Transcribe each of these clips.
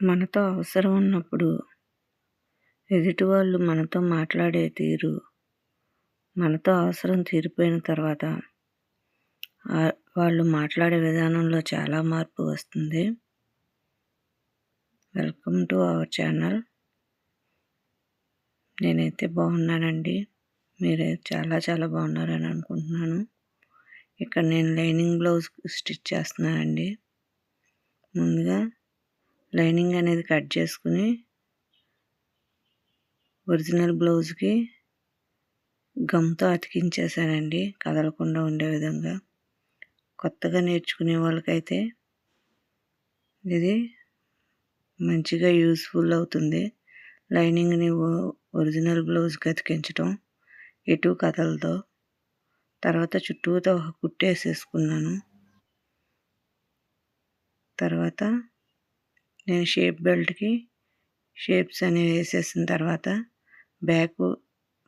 మనతో అవసరం ఉన్నప్పుడు ఎదుటి వాళ్ళు మనతో మాట్లాడే తీరు మనతో అవసరం తీరిపోయిన తర్వాత వాళ్ళు మాట్లాడే విధానంలో చాలా మార్పు వస్తుంది. వెల్కమ్ టు అవర్ ఛానల్ నేనైతే బాగున్నానండి. మీరే చాలా చాలా బాగున్నారని అనుకుంటున్నాను. ఇక్కడ నేను లైనింగ్ బ్లౌజ్ స్టిచ్ చేస్తున్నానండి. ముందుగా లైనింగ్ అనేది కట్ చేసుకుని ఒరిజినల్ బ్లౌజ్కి గమ్తో అతికించేశానండి. కదలకుండా ఉండే విధంగా. కొత్తగా నేర్చుకునే వాళ్ళకైతే ఇది మంచిగా యూస్ఫుల్ అవుతుంది. లైనింగ్ని ఒరిజినల్ బ్లౌజ్కి అతికించడం ఎటు కథలతో తర్వాత చుట్టూతో ఒక కుట్టేసేసుకున్నాను. తర్వాత నేను షేప్ బెల్ట్కి షేప్స్ అనేవి వేసేసిన తర్వాత బ్యాక్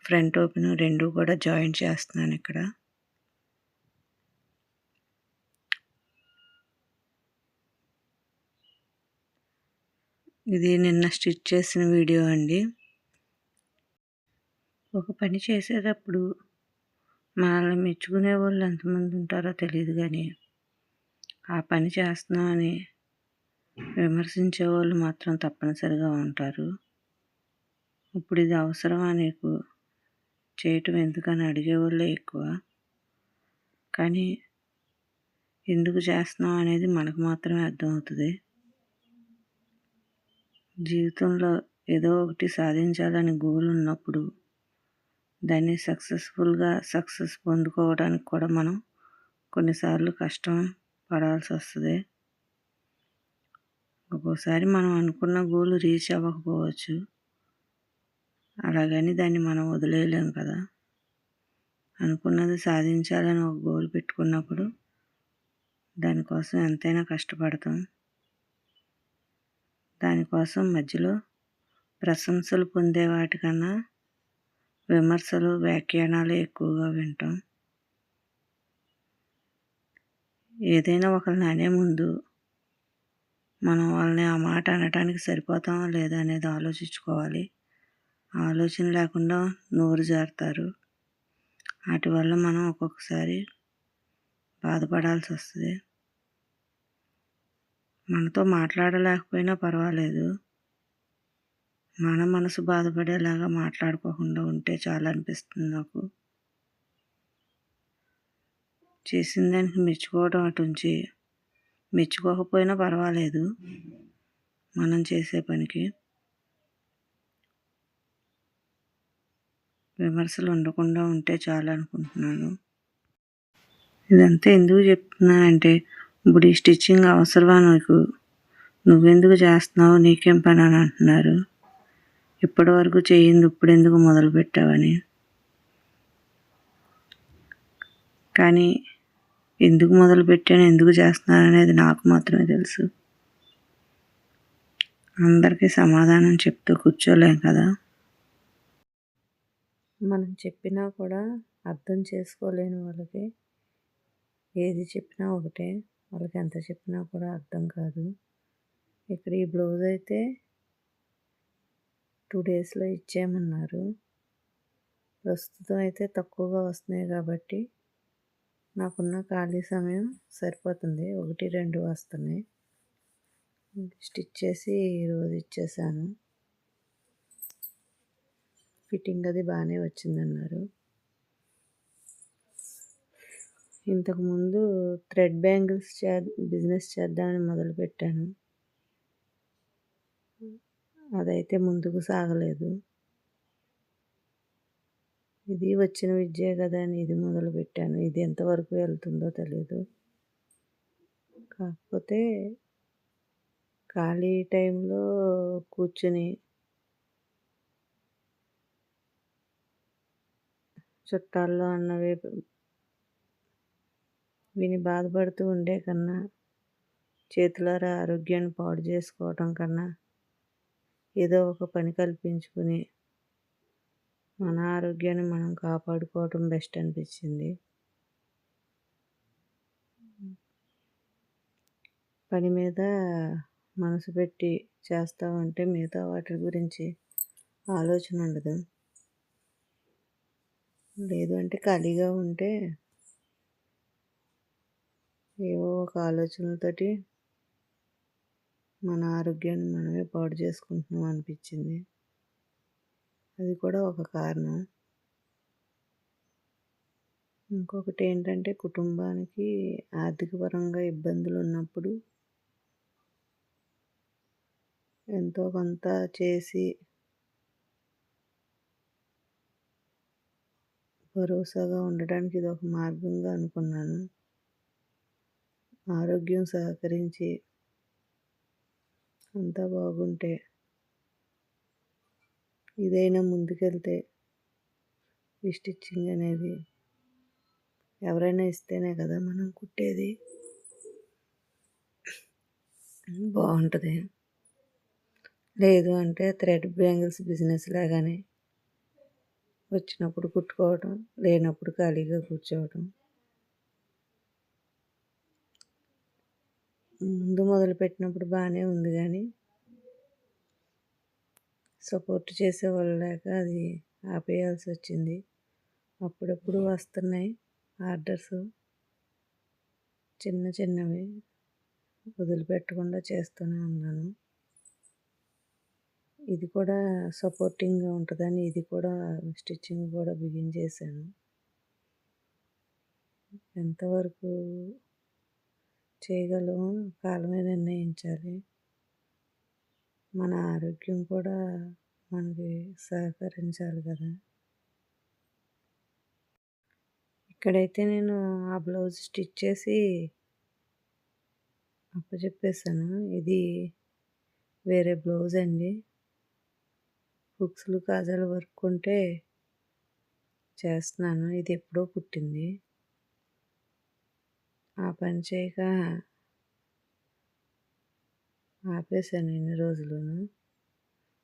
ఫ్రంట్ ఓపెన్ రెండు కూడా జాయింట్ చేస్తున్నాను ఇక్కడ. ఇది నిన్న స్టిచ్ చేసిన వీడియో అండి. ఒక పని చేసేటప్పుడు మనల్ని మెచ్చుకునే వాళ్ళు ఎంతమంది ఉంటారో తెలియదు కానీ ఆ పని చేస్తున్నామని విమర్శించే వాళ్ళు మాత్రం తప్పనిసరిగా ఉంటారు. ఇప్పుడు ఇది అవసరమా నీకు? చేయటం ఎందుకని అడిగేవాళ్ళే ఎక్కువ. కానీ ఎందుకు చేస్తున్నాం అనేది మనకు మాత్రమే అర్థమవుతుంది. జీవితంలో ఏదో ఒకటి సాధించాలని గోల్ ఉన్నప్పుడు దాన్ని సక్సెస్ఫుల్గా సక్సెస్ పొందుకోవడానికి కూడా మనం కొన్నిసార్లు కష్టం పడాల్సి వస్తుంది. ఒక్కోసారి మనం అనుకున్న గోల్ రీచ్ అవ్వకపోవచ్చు. అలాగని దాన్ని మనం వదిలేయలేం కదా. అనుకున్నది సాధించాలని ఒక గోల్ పెట్టుకున్నప్పుడు దానికోసం ఎంతైనా కష్టపడతాం. దానికోసం మధ్యలో ప్రశంసలు పొందే వాటికన్నా విమర్శలు వ్యాఖ్యానాలు ఎక్కువగా వింటాం. ఏదైనా ఒకరిని అనే ముందు మనం వాళ్ళని ఆ మాట అనటానికి సరిపోతామా లేదా అనేది ఆలోచించుకోవాలి. ఆలోచన లేకుండా నోరు జారుతారు. వాటి వల్ల మనం ఒక్కొక్కసారి బాధపడాల్సి వస్తుంది. మనతో మాట్లాడలేకపోయినా పర్వాలేదు. మన మనసు బాధపడేలాగా మాట్లాడుకోకుండా ఉంటే చాలా అనిపిస్తుంది నాకు. చేసిన దానికి మెచ్చుకోవడం అటుంచి మెచ్చుకోకపోయినా పర్వాలేదు. మనం చేసే పనికి విమర్శలు ఉండకుండా ఉంటే చాలు అనుకుంటున్నాను. ఇదంతా ఎందుకు చెప్తున్నా అంటే ఇప్పుడు ఈ స్టిచ్చింగ్ అవసరమా నీకు? నువ్వెందుకు చేస్తున్నావు నీకేం పని అని అంటున్నారు. ఇప్పటి వరకు చేయింది ఇప్పుడు ఎందుకు మొదలు పెట్టావని కానీ ఎందుకు మొదలుపెట్టాను ఎందుకు చేస్తున్నాను అనేది నాకు మాత్రమే తెలుసు. అందరికీ సమాధానం చెప్తూ కూర్చోలేం కదా? మనం చెప్పినా కూడా అర్థం చేసుకోలేని వాళ్ళకి ఏది చెప్పినా ఒకటే. వాళ్ళకి ఎంత చెప్పినా కూడా అర్థం కాదు. ఇక్కడ ఈ బ్లౌజ్ అయితే టూ డేస్లో ఇచ్చేయమన్నారు. ప్రస్తుతం అయితే తక్కువగా వస్తున్నాయి కాబట్టి నాకున్న ఖాళీ సమయం సరిపోతుంది. ఒకటి రెండు వస్తున్నాయి. స్టిచ్ చేసి ఈరోజు ఇచ్చేసాను. ఫిట్టింగ్ అది బాగానే వచ్చిందన్నారు. ఇంతకుముందు థ్రెడ్ బ్యాంగిల్స్ చే బిజినెస్ చేద్దామని మొదలుపెట్టాను అదైతే ముందుకు సాగలేదు. ఇది వచ్చిన విద్యే కదా అని ఇది మొదలుపెట్టాను. ఇది ఎంతవరకు వెళ్తుందో తెలియదు కాకపోతే ఖాళీ టైంలో కూర్చుని చుట్టాల్లో అన్నవి విని బాధపడుతూ ఉండే కన్నా చేతులారా ఆరోగ్యాన్ని పాడు చేసుకోవటం కన్నా ఏదో ఒక పని కల్పించుకుని మన ఆరోగ్యాన్ని మనం కాపాడుకోవటం బెస్ట్ అనిపించింది పని మీద మనసు పెట్టి చేస్తావంటే మిగతా వాటి గురించి ఆలోచన ఉండదు. లేదు అంటే ఖాళీగా ఉంటే ఏవో ఒక ఆలోచనలతోటి మన ఆరోగ్యాన్ని మనమే పాడు చేసుకుంటున్నాం అనిపించింది అది కూడా ఒక కారణం. ఇంకొకటి ఏంటంటే కుటుంబానికి ఆర్థికపరంగా ఇబ్బందులు ఉన్నప్పుడు ఎంతో కొంత చేసి భరోసాగా ఉండడానికి ఇది ఒక మార్గంగా అనుకున్నాను. ఆరోగ్యం సహకరించి అంతా బాగుంటే ఇదైనా ముందుకెళ్తే ఈ స్టిచ్చింగ్ అనేది ఎవరైనా ఇస్తేనే కదా మనం కుట్టేది. బాగుంటుంది. లేదు అంటే థ్రెడ్ బ్యాంగిల్స్ బిజినెస్ లాగానే వచ్చినప్పుడు కుట్టుకోవటం లేనప్పుడు ఖాళీగా కూర్చోవటం. ముందు మొదలుపెట్టినప్పుడు బాగానే ఉంది కానీ సపోర్ట్ చేసేవాళ్ళు లేక అది ఆపేయాల్సి వచ్చింది అప్పుడప్పుడు వస్తున్నాయి ఆర్డర్స్. చిన్న చిన్నవి వదిలిపెట్టకుండా చేస్తూనే ఉన్నాను. ఇది కూడా సపోర్టింగ్గా ఉంటుందని ఇది కూడా స్టిచ్చింగ్ కూడా బిగిన్ చేశాను. ఎంతవరకు చేయగలమో కాలమే నిర్ణయించాలి. మన ఆరోగ్యం కూడా మనకి సహకరించాలి కదా. ఇక్కడైతే నేను ఆ బ్లౌజ్ స్టిచ్ చేసి అప్పచెప్పేసాను ఇది వేరే బ్లౌజ్ అండి. హుక్స్లు కాజాలు వర్క్ ఉంటే చేస్తున్నాను. ఇది ఎప్పుడో పుట్టింది. ఆ పని చేయక ఆపేసాను ఇన్ని రోజులును.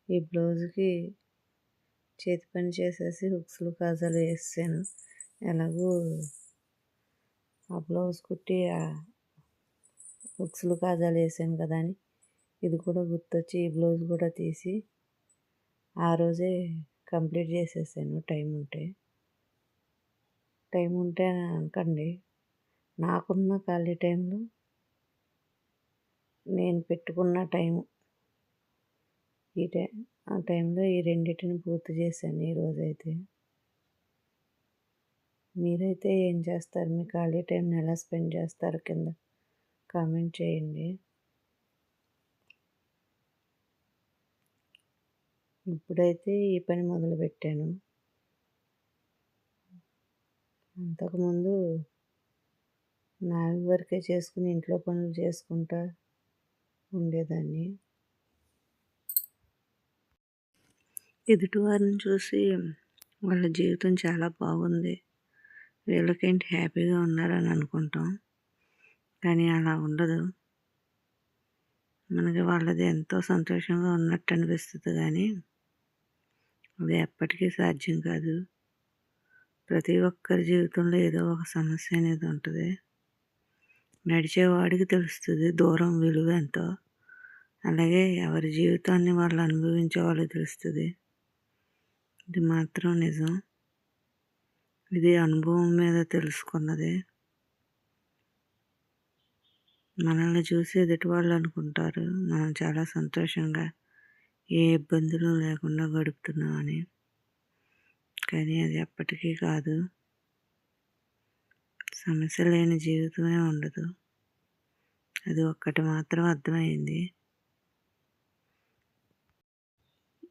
ఈ బ్లౌజ్కి చేతి పని చేసేసి హుక్స్లు కాజాలు వేసాను ఎలాగూ ఆ బ్లౌజ్ కుట్టి హుక్స్లు కాజాలు వేసాను కదా అని. ఇది కూడా గుర్తొచ్చి ఈ బ్లౌజ్ కూడా తీసి ఆ రోజే కంప్లీట్ చేసేసాను. టైం ఉంటే. టైం ఉంటే అనకండి. నాకున్న ఖాళీ టైంలో నేను పెట్టుకున్న టైం ఈ టైం ఆ టైంలో ఈ రెండింటిని పూర్తి చేశాను ఈరోజైతే మీరైతే ఏం చేస్తారు? మీ ఖాళీ టైంని ఎలా స్పెండ్ చేస్తారు? కింద కామెంట్ చేయండి. ఇప్పుడైతే ఈ పని మొదలుపెట్టాను. అంతకుముందు నావి వరకే చేసుకుని ఇంట్లో పనులు చేసుకుంటా ఉండేదాన్ని. ఎదుటివారిని చూసి వాళ్ళ జీవితం చాలా బాగుంది. వీళ్ళకేంటి హ్యాపీగా ఉన్నారని అనుకుంటాం. కానీ అలా ఉండదు. మనకి వాళ్ళది ఎంతో సంతోషంగా ఉన్నట్టు అనిపిస్తుంది కానీ అది ఎప్పటికీ సాధ్యం కాదు. ప్రతి ఒక్కరి జీవితంలో ఏదో ఒక సమస్య అనేది ఉంటుంది. నడిచేవాడికి తెలుస్తుంది దూరం విలువ ఎంతో. అలాగే ఎవరి జీవితాన్ని వాళ్ళు అనుభవించే వాళ్ళు తెలుస్తుంది. ఇది మాత్రం నిజం. ఇది అనుభవం మీద తెలుసుకున్నది. మనల్ని చూసి ఎదుటి వాళ్ళు అనుకుంటారు. మనం చాలా సంతోషంగా ఏ ఇబ్బందులు లేకుండా గడుపుతున్నామని. కానీ అది ఎప్పటికీ కాదు. సమస్య లేని జీవితమే ఉండదు. అది ఒక్కటి మాత్రం అర్థమైంది.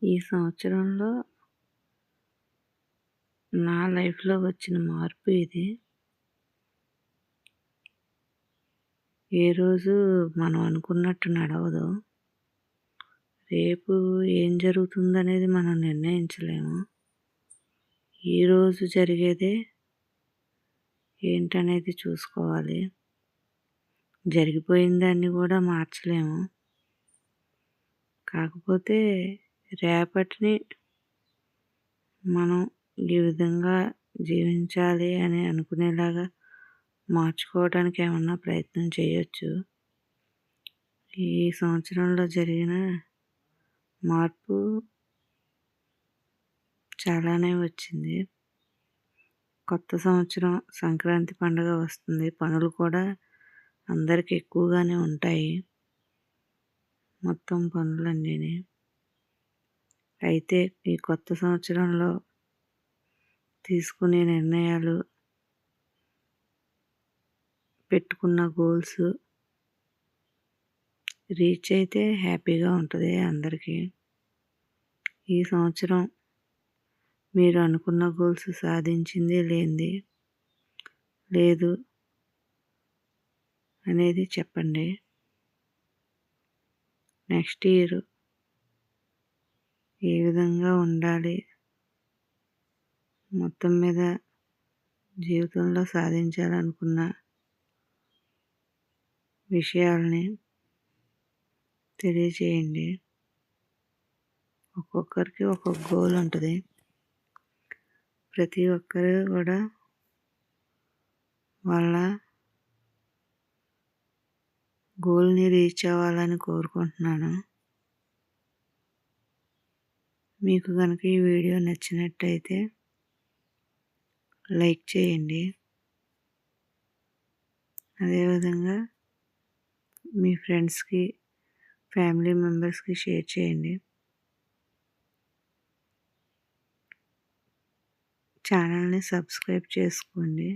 ఈ సంవత్సరంలో నా లైఫ్లో వచ్చిన మార్పు ఇది. ఏ రోజు మనం అనుకున్నట్టు నడవదు. రేపు ఏం జరుగుతుందనేది మనం నిర్ణయించలేము. ఈరోజు జరిగేదే ఏంటనేది చూసుకోవాలి. జరిగిపోయిన దాన్ని కూడా మార్చలేము. కాకపోతే రేపటిని మనం ఈ విధంగా జీవించాలి అని అనుకునేలాగా మార్చుకోవడానికి ఏమన్నా ప్రయత్నం చేయొచ్చు? ఈ సంవత్సరంలో జరిగిన మార్పు చాలానే వచ్చింది. కొత్త సంవత్సరం సంక్రాంతి పండుగ వస్తుంది. పనులు కూడా అందరికి ఎక్కువగానే ఉంటాయి. మొత్తం పనులన్నీ అయితే ఈ కొత్త సంవత్సరంలో తీసుకునే నిర్ణయాలు పెట్టుకున్న గోల్స్ రీచ్ అయితే హ్యాపీగా ఉంటుంది అందరికీ. ఈ సంవత్సరం మీరు అనుకున్న గోల్స్ సాధించింది లేనిది లేదు అనేది చెప్పండి. నెక్స్ట్ ఇయర్ ఏ విధంగా ఉండాలి? మొత్తం మీద జీవితంలో సాధించాలనుకున్న విషయాల్ని తెలియచేయండి. ఒక్కొక్కరికి ఒక్కొక్క గోల్ ఉంటుంది. ప్రతి ఒక్కరు కూడా వాళ్ళ గోల్ని రీచ్ అవ్వాలని కోరుకుంటున్నాను. మీకు కనుక ఈ వీడియో నచ్చినట్టయితే లైక్ చేయండి. అదేవిధంగా మీ ఫ్రెండ్స్కి ఫ్యామిలీ మెంబర్స్కి షేర్ చేయండి. ఛానల్ని సబ్స్క్రైబ్ చేసుకోండి.